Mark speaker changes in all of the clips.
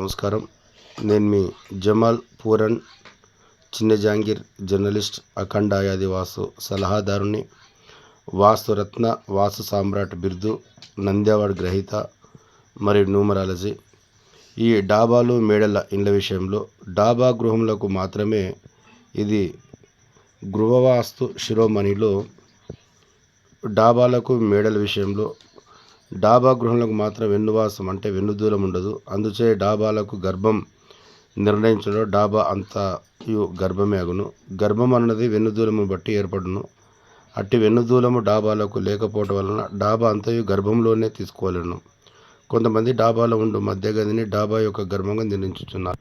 Speaker 1: నమస్కారం. నేను మీ జమాల్ పూరన్ చిన్న జాంగీర్ జర్నలిస్ట్ అఖండ యాది వాసు సలహాదారుని వాస్తురత్న వాసు సామ్రాట్ బిర్దు నంద్యావాడ్ గ్రహీత మరియు న్యూమరాలజీ. ఈ డాబాలు మేడల ఇండ్ల విషయంలో డాబా గృహములకు మాత్రమే ఇది గృహవాస్తు శిరోమణిలో డాబాలకు మేడల విషయంలో డాబా గృహంలకు మాత్రం వెన్నువాసం అంటే వెన్నుదూలం ఉండదు. అందుచే డాబాలకు గర్భం నిర్ణయించడంలో డాబా అంతయు గర్భమే అగును. గర్భం అన్నది వెన్నుదూలము బట్టి ఏర్పడును. అట్టి వెన్నుదూలము డాబాలకు లేకపోవటం వలన డాబా అంతయు గర్భంలోనే తీసుకోవాలను కొంతమంది డాబాలో ఉండు మధ్య గదిని డాబా యొక్క గర్భంగా నిర్ణయించుతున్నారు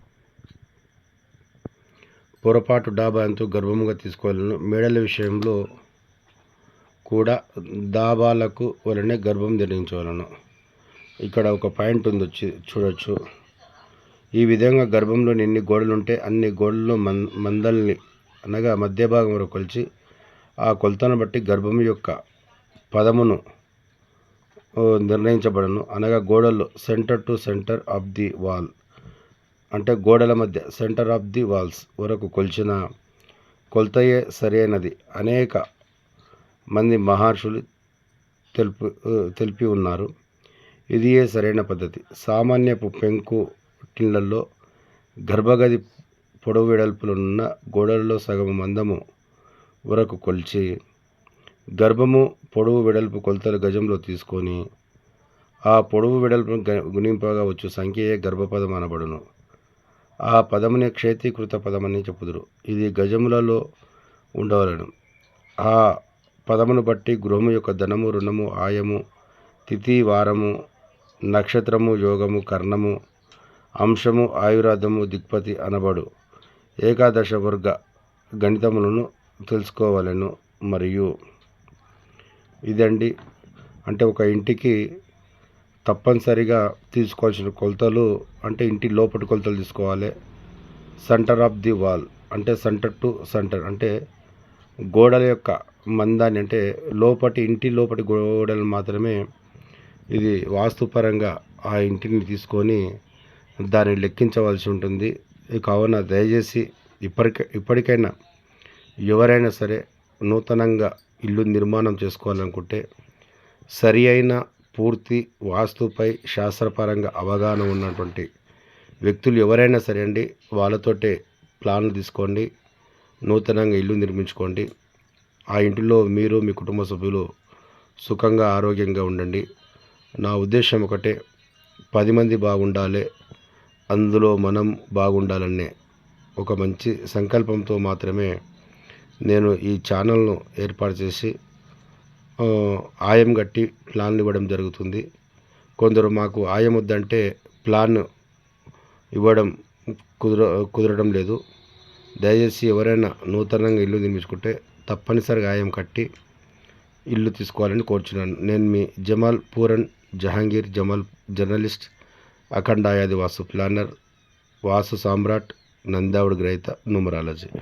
Speaker 1: పొరపాటు డాబా ఎంతో గర్భముగా తీసుకోవాలను మేడల విషయంలో కూడా దాబాలకు వలనే గర్భం ధరించవలను. ఇక్కడ ఒక పాయింట్ ఉంది వచ్చి చూడొచ్చు. ఈ విధంగా గర్భంలో ఎన్ని గోడలు ఉంటే అన్ని గోడల్లో మన్ మందల్ని అనగా మధ్య భాగం వరకు కొలిచి ఆ కొలతను బట్టి గర్భం యొక్క పదమును నిర్ణయించబడను. అనగా గోడల్లో centre to centre of the wall. అంటే గోడల మధ్య సెంటర్ ఆఫ్ ది వాల్స్ వరకు కొలిచిన కొలతయే సరైనది. అనేక మంది మహర్షులు తెలుపు తెలిపి ఉన్నారు. ఇదియే సరైన పద్ధతి. సామాన్యపు పెంకు టిన్లలో గర్భగది పొడవు వెడల్పులున్న గోడలలో సగం మందము వరకు కొలిచి గర్భము పొడవు వెడల్పు కొలతలు గజంలో తీసుకొని ఆ పొడవు వెడల్పు గుణింపగా వచ్చు సంఖ్యయే గర్భపదం అనబడును. ఆ పదమునే క్షేత్రీకృత పదమని చెప్పుదురు. ఇది గజములలో ఉండవలను. ఆ పదమును బట్టి గృహము యొక్క ధనము రుణము ఆయము తిథి వారము నక్షత్రము యోగము కర్ణము అంశము ఆయురాధము దిక్పతి అనబడు. ఏకాదశ వర్గ గణితములను తెలుసుకోవాలను మరియు ఇదండి. అంటే ఒక ఇంటికి తప్పనిసరిగా తీసుకోవాల్సిన కొలతలు అంటే ఇంటి లోపటి కొలతలు తీసుకోవాలి. సెంటర్ ఆఫ్ ది వాల్ అంటే సెంటర్ టు సెంటర్ అంటే గోడల యొక్క మందాన్ని అంటే లోపటి ఇంటి లోపటి గోడలు మాత్రమే ఇది వాస్తుపరంగా ఆ ఇంటిని తీసుకొని దాన్ని లెక్కించవలసి ఉంటుంది. కావున దయచేసి ఇప్పటిక ఇప్పటికైనా ఎవరైనా సరే నూతనంగా ఇల్లు నిర్మాణం చేసుకోవాలనుకుంటే సరి అయిన పూర్తి వాస్తుపై శాస్త్రపరంగా అవగాహన ఉన్నటువంటి వ్యక్తులు ఎవరైనా సరే అండి వాళ్ళతోటే ప్లాన్లు తీసుకోండి. నూతనంగా ఇల్లు నిర్మించుకోండి. ఆ ఇంటిలో మీరు మీ కుటుంబ సభ్యులు సుఖంగా ఆరోగ్యంగా ఉండండి. నా ఉద్దేశం ఒకటే పది మంది బాగుండాలి అందులో మనం బాగుండాలనే ఒక మంచి సంకల్పంతో మాత్రమే నేను ఈ ఛానల్ను ఏర్పాటు చేసి ఆయం గట్టి ప్లాన్లు ఇవ్వడం జరుగుతుంది. కొందరు మాకు ఆయం వద్దంటే ప్లాన్ ఇవ్వడం కుదర కుదరడం లేదు. దయచేసి ఎవరైనా నూతనంగా ఇల్లు నిర్మించుకుంటే తప్పనిసరిగా ఆయం కట్టి ఇల్లు తీసుకోవాలని కోరుచున్నాను. నేను మీ జమాల్ పూరన్ జహాంగీర్ జమాల్ జర్నలిస్ట్ అఖండాయాది వాసు ప్లానర్ వాసు సామ్రాట్ నందావుడి గ్రహీత న్యూమరాలజీ